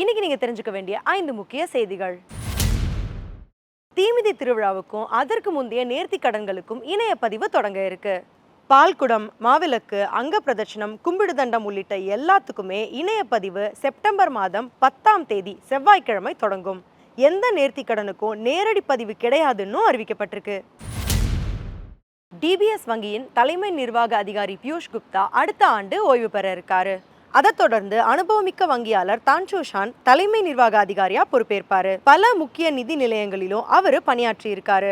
இன்னைக்கு நீங்க தெரிஞ்சுக்க வேண்டிய ஐந்து முக்கிய செய்திகள். தீமிதி திருவிழாவுக்கும் அதற்கு முந்தைய நேர்த்தி கடன்களுக்கும் இணைய பதிவு தொடங்க இருக்கு. பால்குடம் மாவிளக்கு அங்க பிரதட்சணம் கும்பிடு தண்டம் உள்ளிட்ட எல்லாத்துக்குமே இணைய பதிவு செப்டம்பர் மாதம் பத்தாம் தேதி செவ்வாய்க்கிழமை தொடங்கும். எந்த நேர்த்தி கடனுக்கும் நேரடி பதிவு கிடையாதுன்னு அறிவிக்கப்பட்டிருக்கு. டிபிஎஸ் வங்கியின் தலைமை நிர்வாக அதிகாரி பியூஷ் குப்தா அடுத்த ஆண்டு ஓய்வு பெற இருக்காரு. அதைத் தொடர்ந்து அனுபவமிக்க வங்கியாளர் தான்சோஷான் தலைமை நிர்வாக அதிகாரியா பொறுப்பேற்பாரு. பல முக்கிய நிதி நிலையங்களிலும் அவர் பணியாற்றி இருக்காரு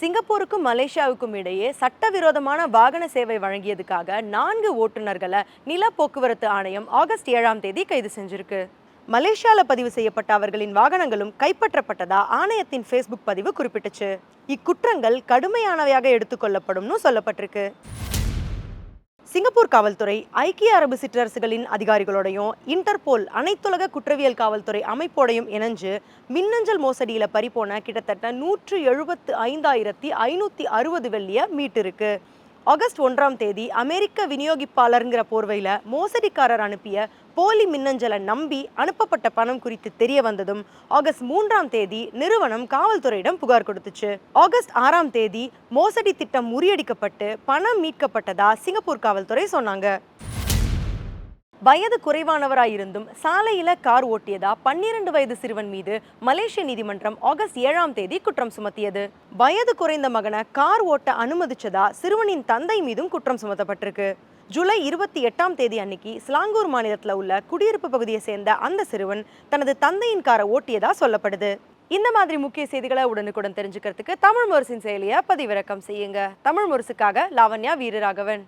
சிங்கப்பூருக்கும் மலேசியாவுக்கும் இடையே சட்டவிரோதமான வாகன சேவை வழங்கியதுக்காக நான்கு ஓட்டுநர்களை நில போக்குவரத்து ஆணையம் ஆகஸ்ட் ஏழாம் தேதி கைது செஞ்சிருக்கு. மலேசியால பதிவு செய்யப்பட்ட அவர்களின் வாகனங்களும் கைப்பற்றப்பட்டதா ஆணையத்தின் ஃபேஸ்புக் பதிவு குறிப்பிட்டுச்சு. இக்குற்றங்கள் கடுமையானவையாக எடுத்துக்கொள்ளப்படும்னு சொல்லப்பட்டிருக்கு. சிங்கப்பூர் காவல்துறை ஐக்கிய அரபு சிற்றரசுகளின் அதிகாரிகளோடையும் இன்டர்போல் அனைத்துலக குற்றவியல் காவல்துறை அமைப்போடையும் இணைஞ்சு மின்னஞ்சல் மோசடியில பறிபோன கிட்டத்தட்ட நூற்று எழுபத்து ஐந்தாயிரத்தி ஐநூத்தி அறுபது வெள்ளிய மீட்டிருக்கு. ஆகஸ்ட் ஒன்றாம் தேதி அமெரிக்க விநியோகிப்பாளருங்கிற போர்வையில் மோசடிக்காரர் அனுப்பிய போலி மின்னஞ்சலை நம்பி அனுப்பப்பட்ட பணம் குறித்து தெரிய வந்ததும் ஆகஸ்ட் மூன்றாம் தேதி நிறுவனம் காவல்துறையிடம் புகார் கொடுத்துச்சு. ஆகஸ்ட் ஆறாம் தேதி மோசடி திட்டம் முறியடிக்கப்பட்டு பணம் மீட்கப்பட்டதா சிங்கப்பூர் காவல்துறை சொன்னாங்க. வயது குறைவானவராயிருந்தும் சாலையில கார் ஓட்டியதா பன்னிரண்டு வயது சிறுவன் மீது மலேசிய நீதிமன்றம் ஆகஸ்ட் ஏழாம் தேதி குற்றம் சுமத்தியது. வயது குறைந்த மகனை கார் ஓட்ட அனுமதிச்சதா சிறுவனின் தந்தை மீதும் குற்றம் சுமத்தப்பட்டிருக்கு. ஜூலை இருபத்தி எட்டாம் தேதி அன்னைக்கு ஸ்லாங்கூர் மாநிலத்தில் உள்ள குடியிருப்பு பகுதியை சேர்ந்த அந்த சிறுவன் தனது தந்தையின் காரை ஓட்டியதா சொல்லப்படுது. இந்த மாதிரி முக்கிய செய்திகளை உடனுக்குடன் தெரிஞ்சுக்கிறதுக்கு தமிழ் முரசின் செயலியை பதிவிறக்கம் செய்யுங்க. தமிழ் முரசுக்காக லாவண்யா வீரராகவன்.